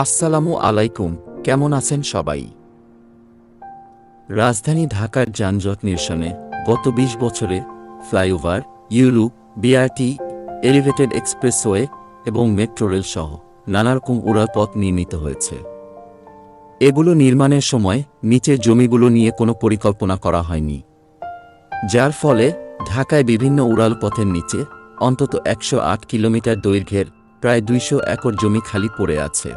আসসালামু আলাইকুম, কেমন আছেন সবাই? রাজধানী ঢাকার যানজট নিরসনে গত ২০ বছরে ফ্লাইওভার, ইউরু, বিআরটি, এলিভেটেড এক্সপ্রেসওয়ে এবং মেট্রো রেল সহ নানারকম উড়ালপথ নির্মিত হয়েছে। এগুলো নির্মাণের সময় নিচের জমিগুলো নিয়ে কোনো পরিকল্পনা করা হয়নি, যার ফলে ঢাকায় বিভিন্ন উড়ালপথের নিচে অন্তত একশো আট কিলোমিটার দৈর্ঘ্যের প্রায় দুইশো একর জমি খালি পড়ে আছে।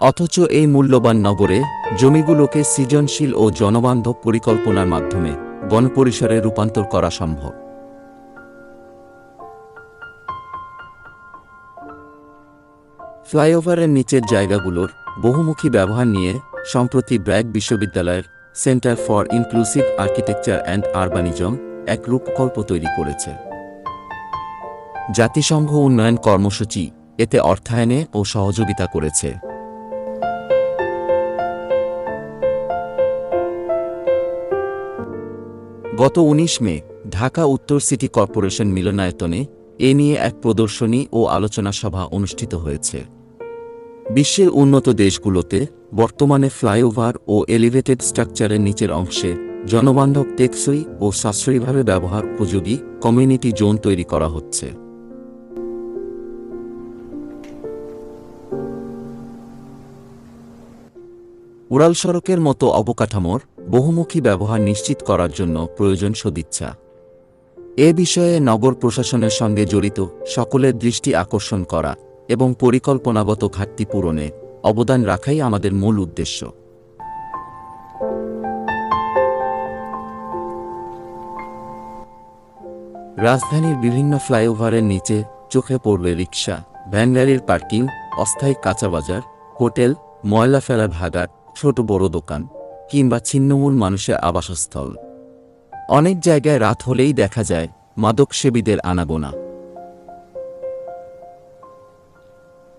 অথচ এই মূল্যবান নগরে জমিগুলোকে সৃজনশীল ও জনবান্ধব পরিকল্পনার মাধ্যমে গণপরিসরে রূপান্তর করা সম্ভব। ফ্লাইওভারের নিচের জায়গাগুলোর বহুমুখী ব্যবহার নিয়ে সম্প্রতি ব্র্যাক বিশ্ববিদ্যালয়ের centre for inclusive architecture and urbanism এক রূপকল্প তৈরি করেছে। জাতিসংঘ উন্নয়ন কর্মসূচি এতে অর্থায়নে ও সহযোগিতা করেছে। গত ১৯ মে, ঢাকা উত্তর সিটি কর্পোরেশন মিলনায়তনে এ নিয়ে এক প্রদর্শনী ও আলোচনা সভা অনুষ্ঠিত হয়েছে। বিশ্বের উন্নত দেশগুলোতে বর্তমানে ফ্লাইওভার ও এলিভেটেড স্ট্রাকচারের নিচের অংশে জনবান্ধব টেকসই ও সাশ্রয়ীভাবে ব্যবহার উপযোগী কমিউনিটি জোন তৈরি করা হচ্ছে। উড়াল সড়কের মতো অবকাঠামোর বহুমুখী ব্যবহার নিশ্চিত করার জন্য প্রয়োজন সদিচ্ছা। এ বিষয়ে নগর প্রশাসনের সঙ্গে জড়িত সকলের দৃষ্টি আকর্ষণ করা এবং পরিকল্পনাগত ঘাটতি পূরণে অবদান রাখাই আমাদের মূল উদ্দেশ্য। রাজধানীর বিভিন্ন ফ্লাইওভারের নিচে চোখে পড়বে রিক্সা ভ্যানগাড়ির পার্কিং, অস্থায়ী কাঁচা বাজার, হোটেল, ময়লা ফেলা ভাগার ছোট বড় দোকান কিংবা ছিন্নমূল মানুষের আবাসস্থল। অনেক জায়গায় রাত হলেই দেখা যায় মাদকসেবীদের আনাগোনা।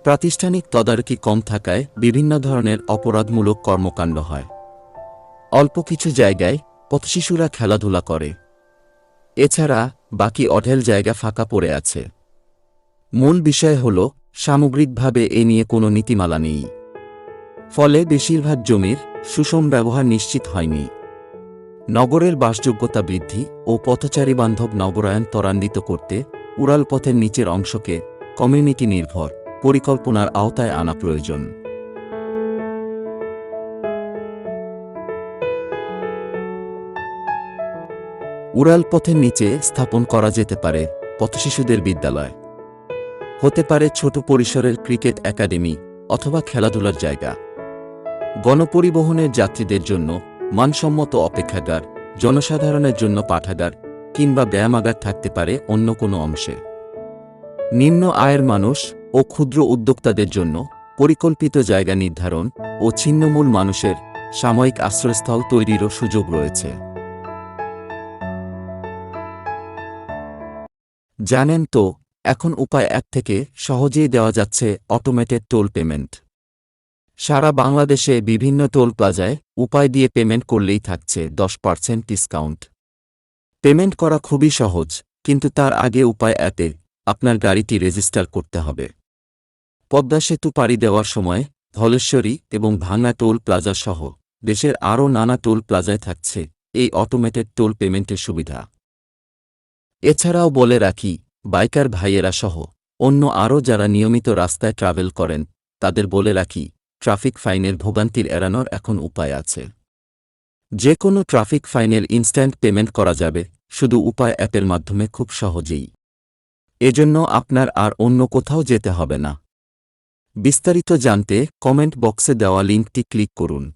প্রাতিষ্ঠানিক তদারকি কম থাকায় বিভিন্ন ধরনের অপরাধমূলক কর্মকাণ্ড হয়। অল্প কিছু জায়গায় পথশিশুরা খেলাধুলা করে। এছাড়া বাকি অঢেল জায়গা ফাঁকা পড়ে আছে। মূল বিষয় হল সামগ্রিকভাবে এ নিয়ে কোনো নীতিমালা নেই। ফলে বেশিরভাগ জমির সুষম ব্যবহার নিশ্চিত হয়নি। নগরের বাসযোগ্যতা বৃদ্ধি ও পথচারী বান্ধব নগরায়ন ত্বরান্বিত করতে উড়ালপথের নিচের অংশকে কমিউনিটি নির্ভর পরিকল্পনার আওতায় আনা প্রয়োজন। উড়ালপথের নিচে স্থাপন করা যেতে পারে পথশিশুদের বিদ্যালয়। হতে পারে ছোট পরিসরের ক্রিকেট একাডেমি অথবা খেলাধুলার জায়গা। গণপরিবহনের যাত্রীদের জন্য মানসম্মত অপেক্ষাগার, জনসাধারণের জন্য পাঠাগার কিংবা ব্যায়ামাগার থাকতে পারে অন্য কোনো অংশে। নিম্ন আয়ের মানুষ ও ক্ষুদ্র উদ্যোক্তাদের জন্য পরিকল্পিত জায়গা নির্ধারণ ও ছিন্নমূল মানুষের সাময়িক আশ্রয়স্থল তৈরিরও সুযোগ রয়েছে। জানেন তো, এখন উপায় এক থেকে সহজেই দেওয়া যাচ্ছে অটোমেটেড টোল পেমেন্ট সারা বাংলাদেশে বিভিন্ন টোল প্লাজায় উপায় দিয়ে পেমেন্ট করলেই থাকছে দশ পার্সেন্ট ডিসকাউন্ট। পেমেন্ট করা খুবই সহজ, কিন্তু তার আগে উপায় অ্যাপে আপনার গাড়িটি রেজিস্টার করতে হবে। পদ্মা সেতু পাড়ি দেওয়ার সময় ধলেশ্বরী এবং ভাঙা টোল প্লাজা সহ দেশের আরও নানা টোল প্লাজায় থাকছে এই অটোমেটেড টোল পেমেন্টের সুবিধা। এছাড়াও বলে রাখি, বাইকার ভাইয়েরা সহ অন্য আরও যারা নিয়মিত রাস্তায় ট্রাভেল করেন, তাদের বলে রাখি ট্রাফিক ফাইনের ভোগান্তির এড়ানোর এখন উপায় আছে। যে কোনো ট্রাফিক ফাইনের ইনস্ট্যান্ট পেমেন্ট করা যাবে, শুধু উপায় অ্যাপের মাধ্যমে খুব সহজেই। এজন্য আপনার আর অন্য কোথাও যেতে হবে না। বিস্তারিত জানতে কমেন্ট বক্সে দেওয়া লিঙ্কটি ক্লিক করুন।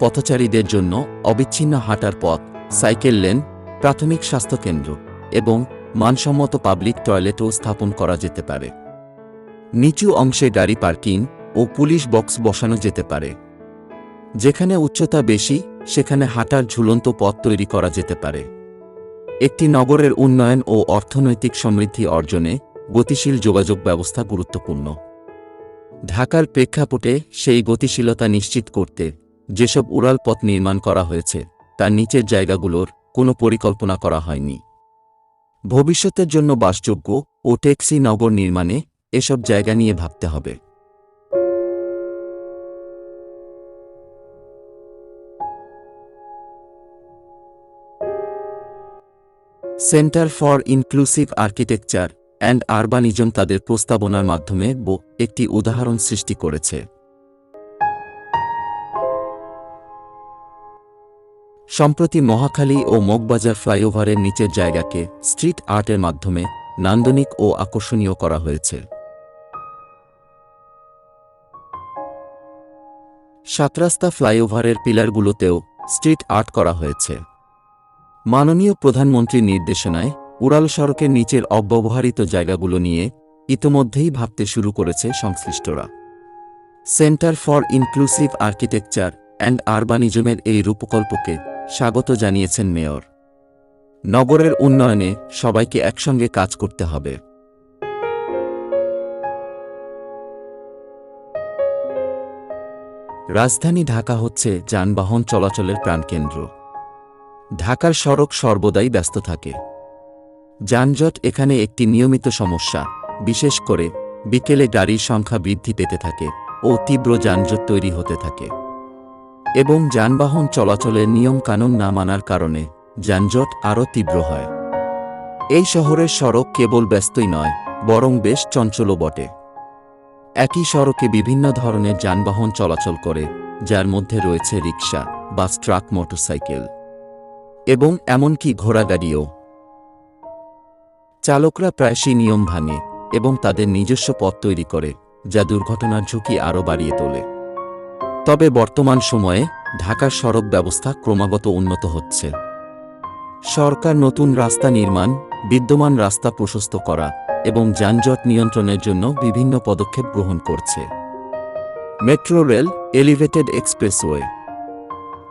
পথচারীদের জন্য অবিচ্ছিন্ন হাঁটার পথ, সাইকেল লেন, প্রাথমিক স্বাস্থ্যকেন্দ্র এবং মানসম্মত পাবলিক টয়লেটও স্থাপন করা যেতে পারে। নিচু অংশে গাড়ি পার্কিং ও পুলিশ বক্স বসানো যেতে পারে। যেখানে উচ্চতা বেশি, সেখানে হাঁটার ঝুলন্ত পথ তৈরি করা যেতে পারে। একটি নগরের উন্নয়ন ও অর্থনৈতিক সমৃদ্ধি অর্জনে গতিশীল যোগাযোগ ব্যবস্থা গুরুত্বপূর্ণ। ঢাকার প্রেক্ষাপটে সেই গতিশীলতা নিশ্চিত করতে যেসব উড়াল পথ নির্মাণ করা হয়েছে, তার নিচের জায়গাগুলোর কোনো পরিকল্পনা করা হয়নি। ভবিষ্যতের জন্য বাসযোগ্য ও ট্যাক্সি নগর নির্মাণে এসব জায়গা নিয়ে ভাবতে হবে। Centre for inclusive architecture and urbanism তাদের প্রস্তাবনার মাধ্যমে বো একটি উদাহরণ সৃষ্টি করেছে। সম্প্রতি মহাখালী ও মগবাজার ফ্লাইওভারের নিচের জায়গাকে স্ট্রিট আর্টের মাধ্যমে নান্দনিক ও আকর্ষণীয় করা হয়েছে। সাতরাস্তা ফ্লাইওভারের পিলারগুলোতেও স্ট্রিট আর্ট করা হয়েছে। মাননীয় প্রধানমন্ত্রীর নির্দেশনায় উড়াল সড়কের নিচের অব্যবহারিত জায়গাগুলো নিয়ে ইতোমধ্যেই ভাবতে শুরু করেছে সংশ্লিষ্টরা। Centre for inclusive architecture and আরবানিজমের এই রূপকল্পকে স্বাগত জানিয়েছেন মেয়র। নগরের উন্নয়নে সবাইকে একসঙ্গে কাজ করতে হবে। রাজধানী ঢাকা হচ্ছে যানবাহন চলাচলের প্রাণকেন্দ্র। ঢাকার সড়ক সর্বদাই ব্যস্ত থাকে। যানজট এখানে একটি নিয়মিত সমস্যা, বিশেষ করে বিকেলে গাড়ির সংখ্যা বৃদ্ধি পেতে থাকে ও তীব্র যানজট তৈরি হতে থাকে। এবং যানবাহন চলাচলের নিয়মকানুন না মানার কারণে যানজট আরও তীব্র হয়। এই শহরের সড়ক কেবল ব্যস্তই নয়, বরং বেশ চঞ্চলও বটে। একই সড়কে বিভিন্ন ধরনের যানবাহন চলাচল করে, যার মধ্যে রয়েছে রিক্সা বাস, ট্রাক, মোটরসাইকেল এবং এমনকি ঘোড়াগাড়িও। চালকরা প্রায়শই নিয়ম ভাঙে এবং তাদের নিজস্ব পথ তৈরি করে, যা দুর্ঘটনার ঝুঁকি আরও বাড়িয়ে তোলে। তবে বর্তমান সময়ে ঢাকার সড়ক ব্যবস্থা ক্রমাগত উন্নত হচ্ছে। সরকার নতুন রাস্তা নির্মাণ, বিদ্যমান রাস্তা প্রশস্ত করা এবং যানজট নিয়ন্ত্রণের জন্য বিভিন্ন পদক্ষেপ গ্রহণ করছে। মেট্রো রেল, এলিভেটেড এক্সপ্রেসওয়ে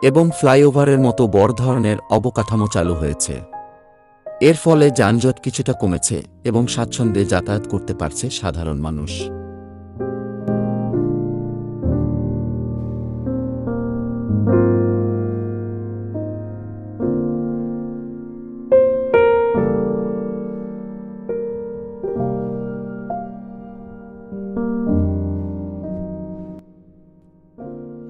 এবং ফ্লাইওভারের মতো বড় ধরনের অবকাঠামো চালু হয়েছে। এর ফলে যানজট কিছুটা কমেছে এবং স্বাচ্ছন্দ্যে যাতায়াত করতে পারছে সাধারণ মানুষ।